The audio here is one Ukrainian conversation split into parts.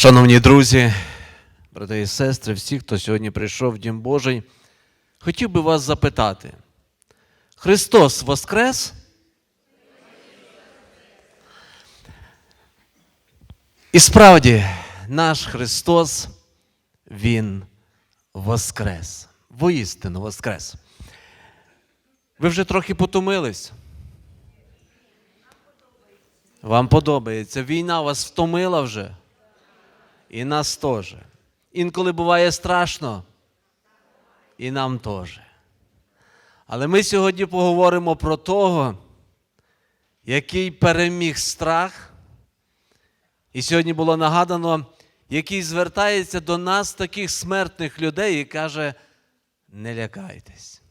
Шановні друзі, брати і сестри, всі, хто сьогодні прийшов в Дім Божий, хотів би вас запитати: Христос Воскрес? І справді, наш Христос, Він Воскрес. Воістину Воскрес. Ви вже трохи потомились. Вам подобається. Війна вас втомила вже. І нас теж. Інколи буває страшно. І нам теж. Але ми сьогодні поговоримо про того, який переміг страх. І сьогодні було нагадано, який звертається до нас, таких смертних людей, і каже: не лякайтесь.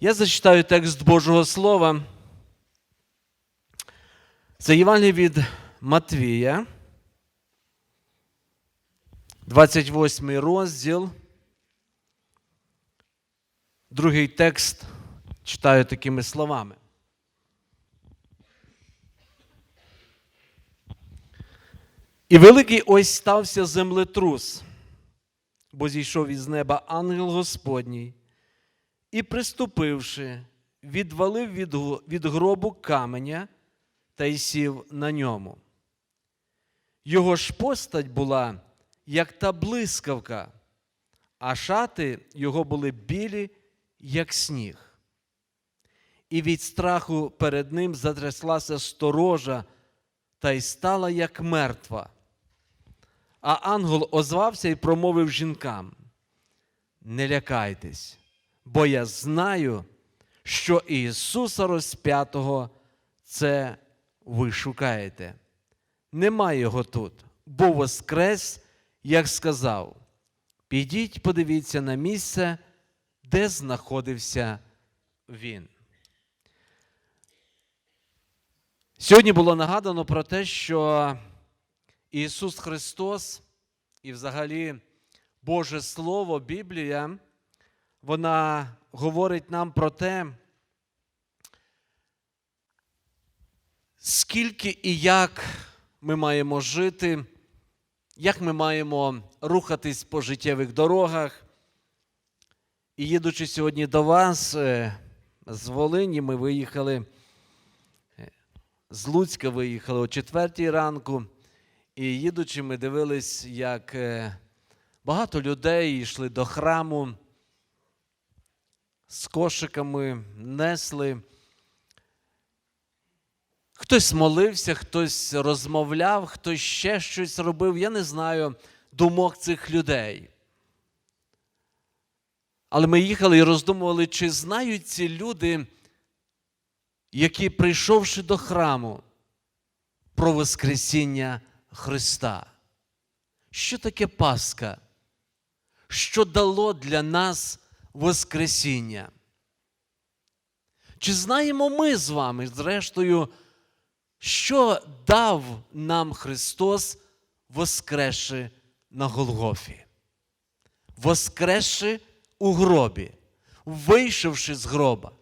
Я зачитаю текст Божого Слова. Це Євангеліє від Матвія, 28 розділ. Другий текст читаю такими словами. І великий ось стався землетрус, бо зійшов із неба ангел Господній, і, приступивши, відвалив від, гробу каменя та й сів на ньому. Його ж постать була, як та блискавка, а шати його були білі, як сніг. І від страху перед ним затряслася сторожа та й стала як мертва. А ангел озвався і промовив жінкам: Не лякайтесь, бо я знаю, що Ісуса розп'ятого це ви шукаєте. Немає його тут, бо воскрес, як сказав. Підіть, подивіться на місце, де знаходився він. Сьогодні було нагадано про те, що Ісус Христос і взагалі Боже Слово, Біблія, вона говорить нам про те, скільки і як ми маємо жити, як ми маємо рухатись по життєвих дорогах. І їдучи сьогодні до вас, е, з Волині, ми виїхали, е, з Луцька виїхали о четвертій ранку. І їдучи, ми дивились, як е, багато людей йшли до храму з кошиками, несли. Хтось молився, хтось розмовляв, хтось ще щось робив. Я не знаю думок цих людей. Але ми їхали і роздумували, чи знають ці люди, які, прийшовши до храму, про Воскресіння Христа. Що таке Пасха? Що дало для нас Воскресіння? Чи знаємо ми з вами, зрештою, що дав нам Христос, воскресши на Голгофі? Воскресши у гробі, вийшовши з гроба.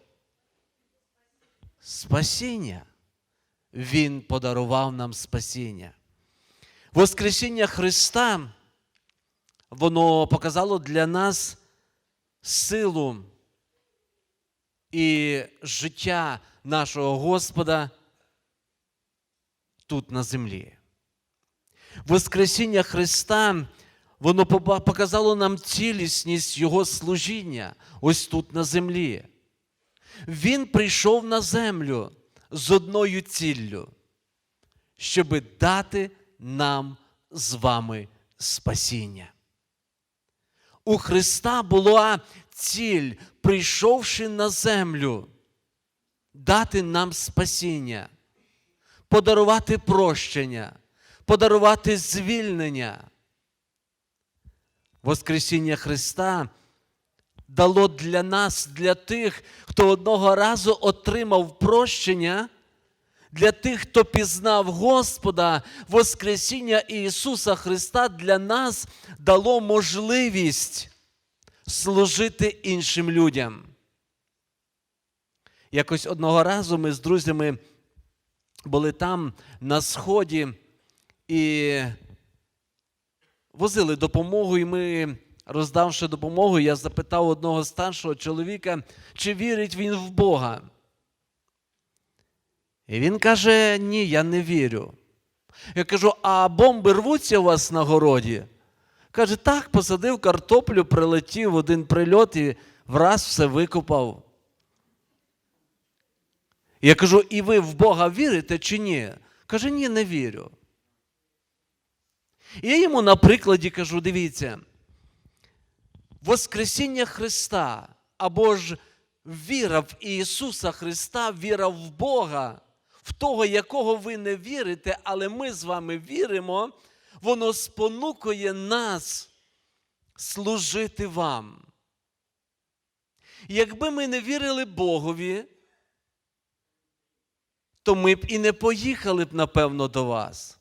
Спасіння. Він подарував нам спасіння. Воскресіння Христа, воно показало для нас силу і життя нашого Господа тут на землі. Воскресіння Христа, воно показало нам цілісність Його служіння ось тут на землі. Він прийшов на землю з одною ціллю, щоб дати нам з вами спасіння. У Христа була ціль, прийшовши на землю, дати нам спасіння, подарувати прощення, подарувати звільнення. Воскресіння Христа дало для нас, для тих, хто одного разу отримав прощення, для тих, хто пізнав Господа, Воскресіння Ісуса Христа для нас дало можливість служити іншим людям. Якось одного разу ми з друзями були там на сході, і возили допомогу, і ми, роздавши допомогу, я запитав одного старшого чоловіка, чи вірить він в Бога. І він каже: Ні, я не вірю. Я кажу, а бомби рвуться у вас на городі? Каже, так, посадив картоплю, прилетів один прильот і враз все викопав. Я кажу, і ви в Бога вірите чи ні? Каже, ні, не вірю. І я йому на прикладі кажу: дивіться, Воскресіння Христа або ж віра в Ісуса Христа, віра в Бога, в того, якого ви не вірите, але ми з вами віримо, воно спонукує нас служити вам. Якби ми не вірили Богові, то ми б і не поїхали б, напевно, до вас.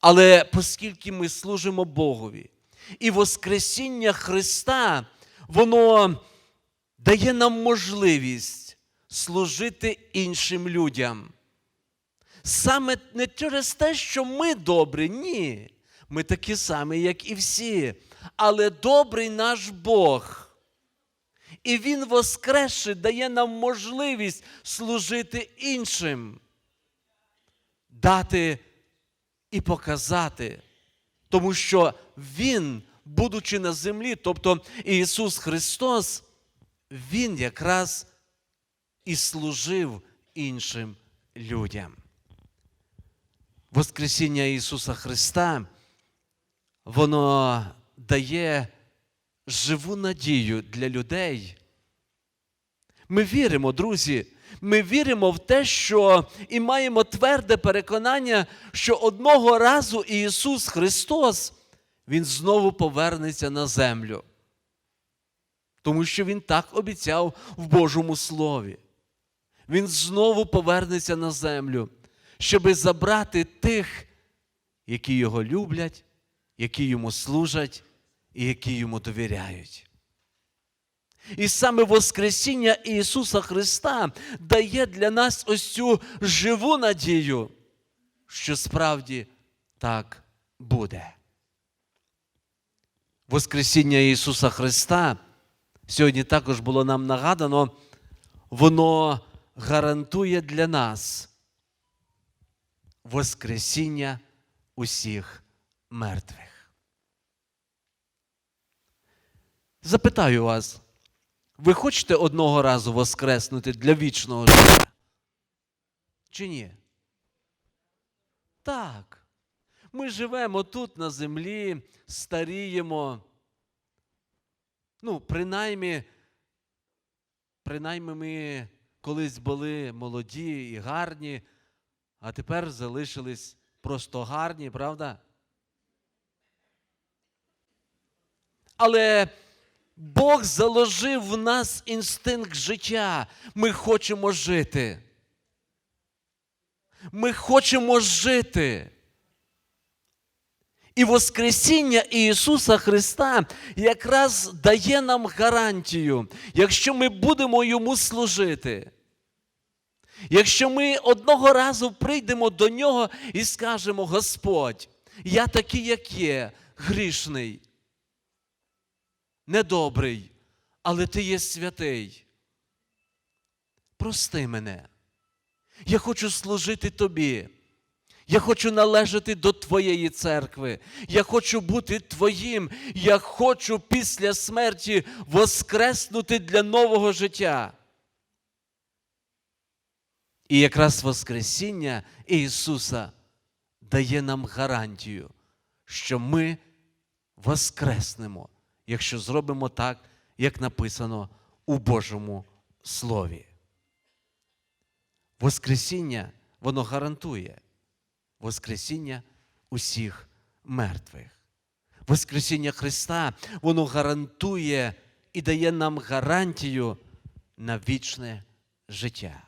Але оскільки ми служимо Богові, і Воскресіння Христа, воно дає нам можливість служити іншим людям. Саме не через те, що ми добрі, ні. Ми такі самі, як і всі. Але добрий наш Бог. І Він воскресши дає нам можливість служити іншим, дати і показати. Тому що Він, будучи на землі, тобто Ісус Христос, Він якраз і служив іншим людям. Воскресіння Ісуса Христа, воно дає живу надію для людей. Ми віримо, друзі, ми віримо в те, що і маємо тверде переконання, що одного разу Ісус Христос, Він знову повернеться на землю. Тому що Він так обіцяв в Божому Слові. Він знову повернеться на землю, щоби забрати тих, які його люблять, які йому служать і які йому довіряють. І саме Воскресіння Ісуса Христа дає для нас ось цю живу надію, що справді так буде. Воскресіння Ісуса Христа сьогодні також було нам нагадано, воно гарантує для нас Воскресіння усіх мертвих. Запитаю вас, ви хочете одного разу воскреснути для вічного життя? Чи ні? Так. Ми живемо тут на землі, старіємо. Ну, принаймні, принаймні ми колись були молоді і гарні, а тепер залишились просто гарні, правда? Але Бог заложив в нас інстинкт життя. Ми хочемо жити. Ми хочемо жити. І Воскресіння Ісуса Христа якраз дає нам гарантію, якщо ми будемо Йому служити. Якщо ми одного разу прийдемо до Нього і скажемо: Господь, я такий, як є, грішний, недобрий, але Ти є святий. Прости мене. Я хочу служити Тобі. Я хочу належати до Твоєї церкви. Я хочу бути Твоїм. Я хочу після смерті воскреснути для нового життя. І якраз Воскресіння Ісуса дає нам гарантію, що ми воскреснемо, якщо зробимо так, як написано у Божому Слові. Воскресіння воно гарантує Воскресіння усіх мертвих. Воскресіння Христа воно гарантує і дає нам гарантію на вічне життя.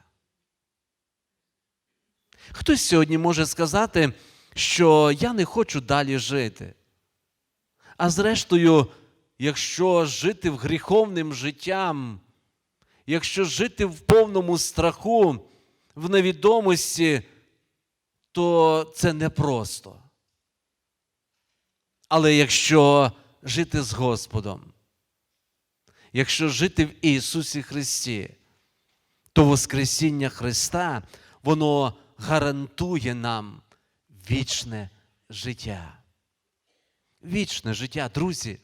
Хтось сьогодні може сказати, що я не хочу далі жити. А зрештою, якщо жити в гріховним життям, якщо жити в повному страху, в невідомості, то це непросто. Але якщо жити з Господом, якщо жити в Ісусі Христі, то Воскресіння Христа, воно гарантує нам вічне життя. Вічне життя, друзі.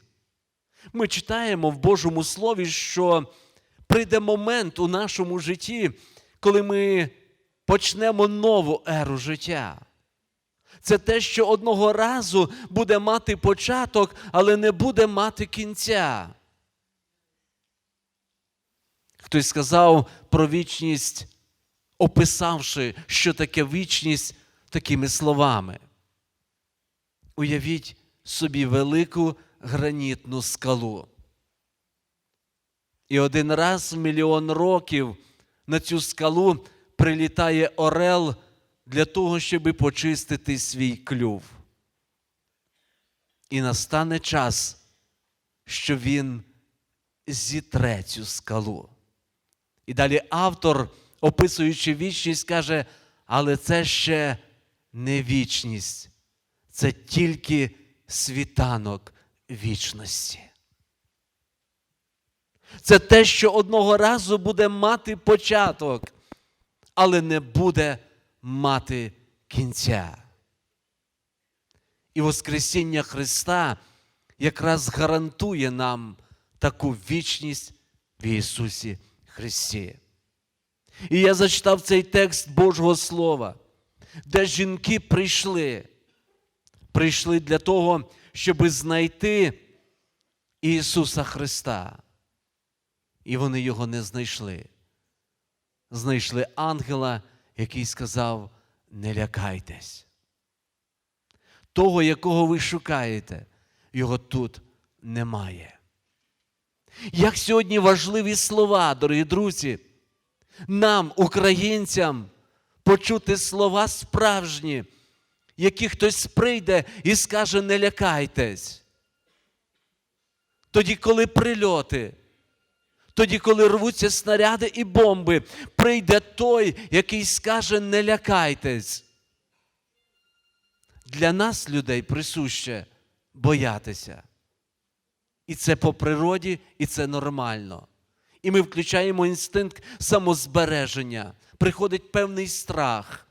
Ми читаємо в Божому Слові, що прийде момент у нашому житті, коли ми почнемо нову еру життя. Це те, що одного разу буде мати початок, але не буде мати кінця. Хтось сказав про вічність, описавши, що таке вічність такими словами. Уявіть собі велику гранітну скалу. І один раз в мільйон років на цю скалу прилітає орел для того, щоб почистити свій клюв. І настане час, що він зітре цю скалу. І далі автор, описуючи вічність, каже, але це ще не вічність, це тільки світанок вічності. Це те, що одного разу буде мати початок, але не буде мати кінця. І Воскресіння Христа якраз гарантує нам таку вічність в Ісусі Христі. І я зачитав цей текст Божого Слова, де жінки прийшли, прийшли для того, щоб знайти Ісуса Христа. І вони його не знайшли. Знайшли ангела, який сказав: не лякайтесь. Того, якого ви шукаєте, його тут немає. Як сьогодні важливі слова, дорогі друзі, нам, українцям, почути слова справжні, які хтось прийде і скаже: не лякайтесь. Тоді, коли прильоти, тоді, коли рвуться снаряди і бомби, прийде той, який скаже: не лякайтесь. Для нас, людей, присуще боятися. І це по природі, і це нормально. І ми включаємо інстинкт самозбереження. Приходить певний страх.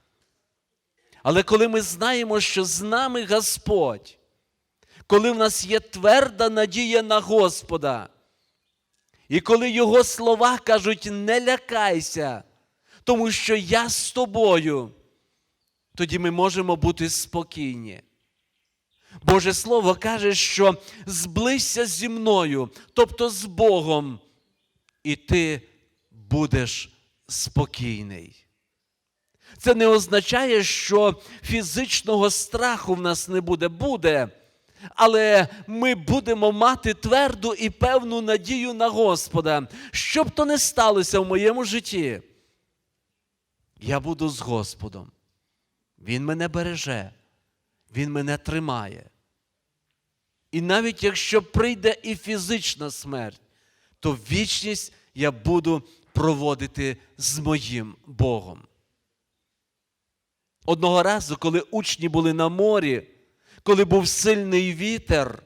Але коли ми знаємо, що з нами Господь, коли в нас є тверда надія на Господа, і коли Його слова кажуть, не лякайся, тому що я з тобою, тоді ми можемо бути спокійні. Боже Слово каже, що зблизься зі мною, тобто з Богом, і ти будеш спокійний. Це не означає, що фізичного страху в нас не буде, буде. Але ми будемо мати тверду і певну надію на Господа. Що б то не сталося в моєму житті, я буду з Господом. Він мене береже, Він мене тримає. І навіть якщо прийде і фізична смерть, то вічність я буду проводити з моїм Богом. Одного разу, коли учні були на морі, коли був сильний вітер,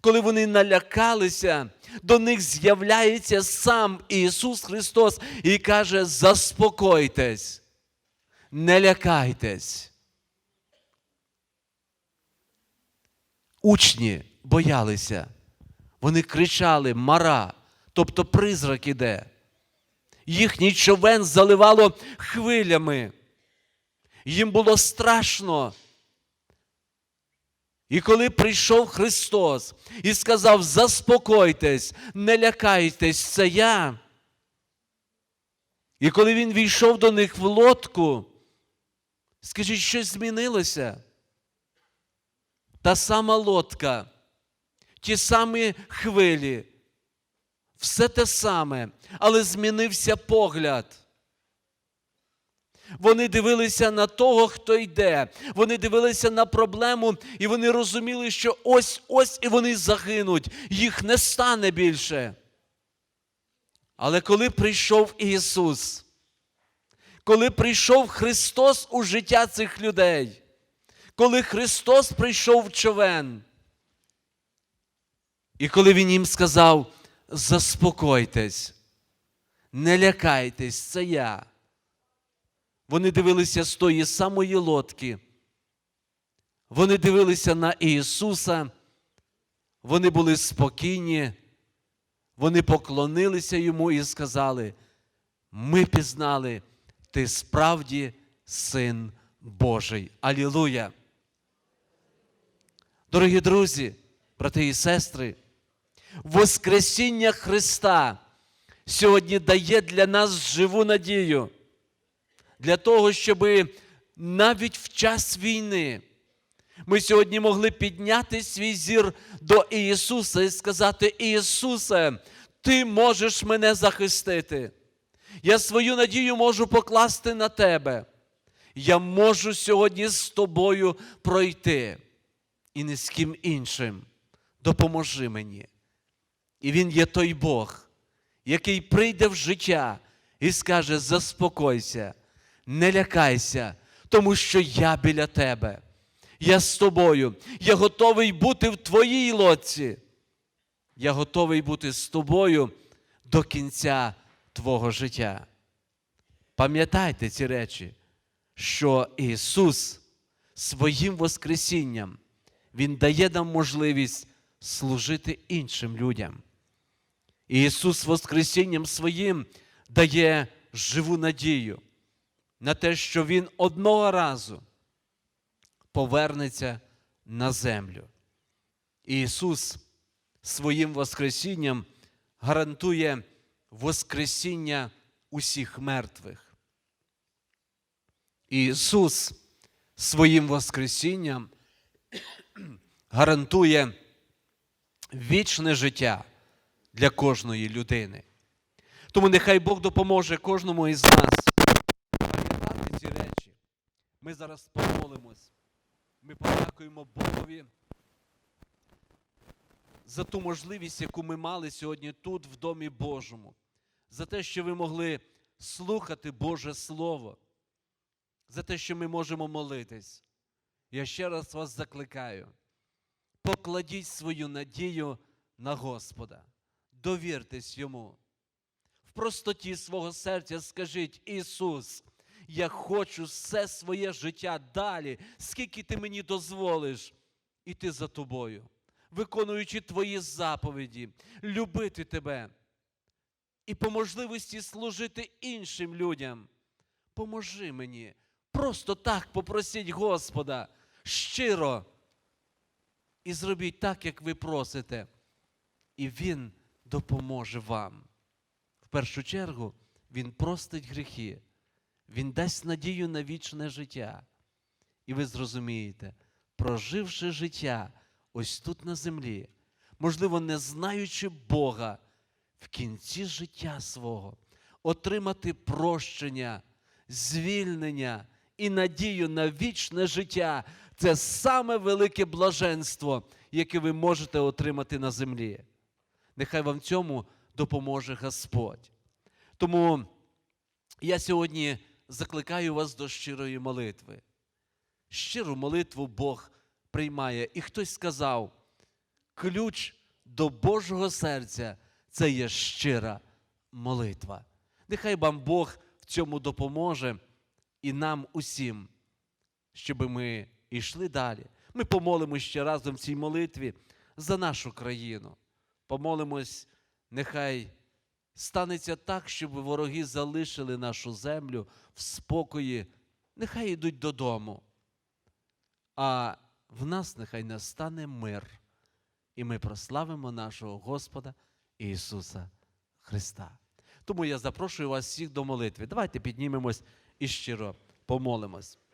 коли вони налякалися, до них з'являється сам Ісус Христос і каже: заспокойтесь, не лякайтесь. Учні боялися, вони кричали Мара, тобто призрак іде. Їхній човен заливало хвилями. Їм було страшно. І коли прийшов Христос і сказав: заспокойтесь, не лякайтесь, це я. І коли Він війшов до них в лодку, скажіть, щось змінилося? Та сама лодка, ті самі хвилі, все те саме, але змінився погляд. Вони дивилися на того, хто йде. Вони дивилися на проблему, і вони розуміли, що ось ось і вони загинуть, їх не стане більше. Але коли прийшов Ісус, коли прийшов Христос у життя цих людей, коли Христос прийшов в човен, І коли він їм сказав: заспокойтесь, не лякайтесь, це я. Вони дивилися з тої самої лодки. Вони дивилися на Ісуса, вони були спокійні, вони поклонилися йому і сказали: Ми пізнали, ти справді син Божий. Алілуя! Дорогі друзі, брати і сестри, Воскресіння Христа сьогодні дає для нас живу надію, для того, щоб навіть в час війни ми сьогодні могли підняти свій зір до Ісуса і сказати: Ісусе, Ти можеш мене захистити. Я свою надію можу покласти на Тебе. Я можу сьогодні з тобою пройти і не з ким іншим. Допоможи мені. І Він є той Бог, який прийде в життя і скаже: заспокойся, не лякайся, тому що я біля тебе. Я з тобою. Я готовий бути в твоїй лодці. Я готовий бути з тобою до кінця твого життя. Пам'ятайте ці речі, що Ісус своїм Воскресінням Він дає нам можливість служити іншим людям. Ісус Воскресінням своїм дає живу надію на те, що Він одного разу повернеться на землю. І Ісус своїм Воскресінням гарантує Воскресіння усіх мертвих. І Ісус своїм Воскресінням гарантує вічне життя для кожної людини. Тому нехай Бог допоможе кожному із нас пам'ятати ці речі. Ми зараз помолимось. Ми подякуємо Богові за ту можливість, яку ми мали сьогодні тут, в Домі Божому, за те, що ви могли слухати Боже Слово, за те, що ми можемо молитись. Я ще раз вас закликаю. Покладіть свою надію на Господа, довіртесь Йому. В простоті свого серця скажіть, Ісус, я хочу все своє життя далі, скільки ти мені дозволиш іти за тобою, виконуючи твої заповіді, любити тебе і по можливості служити іншим людям. Поможи мені. Просто так попросіть Господа щиро. І зробіть так, як ви просите, і Він допоможе вам. В першу чергу, Він простить гріхи, Він дасть надію на вічне життя. І ви зрозумієте, проживши життя ось тут на землі, можливо, не знаючи Бога, в кінці життя свого отримати прощення, звільнення і надію на вічне життя це саме велике блаженство, яке ви можете отримати на землі. Нехай вам цьому допоможе Господь. Тому я сьогодні закликаю вас до щирої молитви. Щиру молитву Бог приймає. І хтось сказав, ключ до Божого серця це є щира молитва. Нехай вам Бог в цьому допоможе і нам усім, щоб ми йшли далі. Ми помолимось ще разом в цій молитві за нашу країну. Помолимось, нехай станеться так, щоб вороги залишили нашу землю в спокої, нехай йдуть додому. А в нас нехай настане мир, і ми прославимо нашого Господа Ісуса Христа. Тому я запрошую вас всіх до молитви. Давайте піднімемось і щиро помолимось.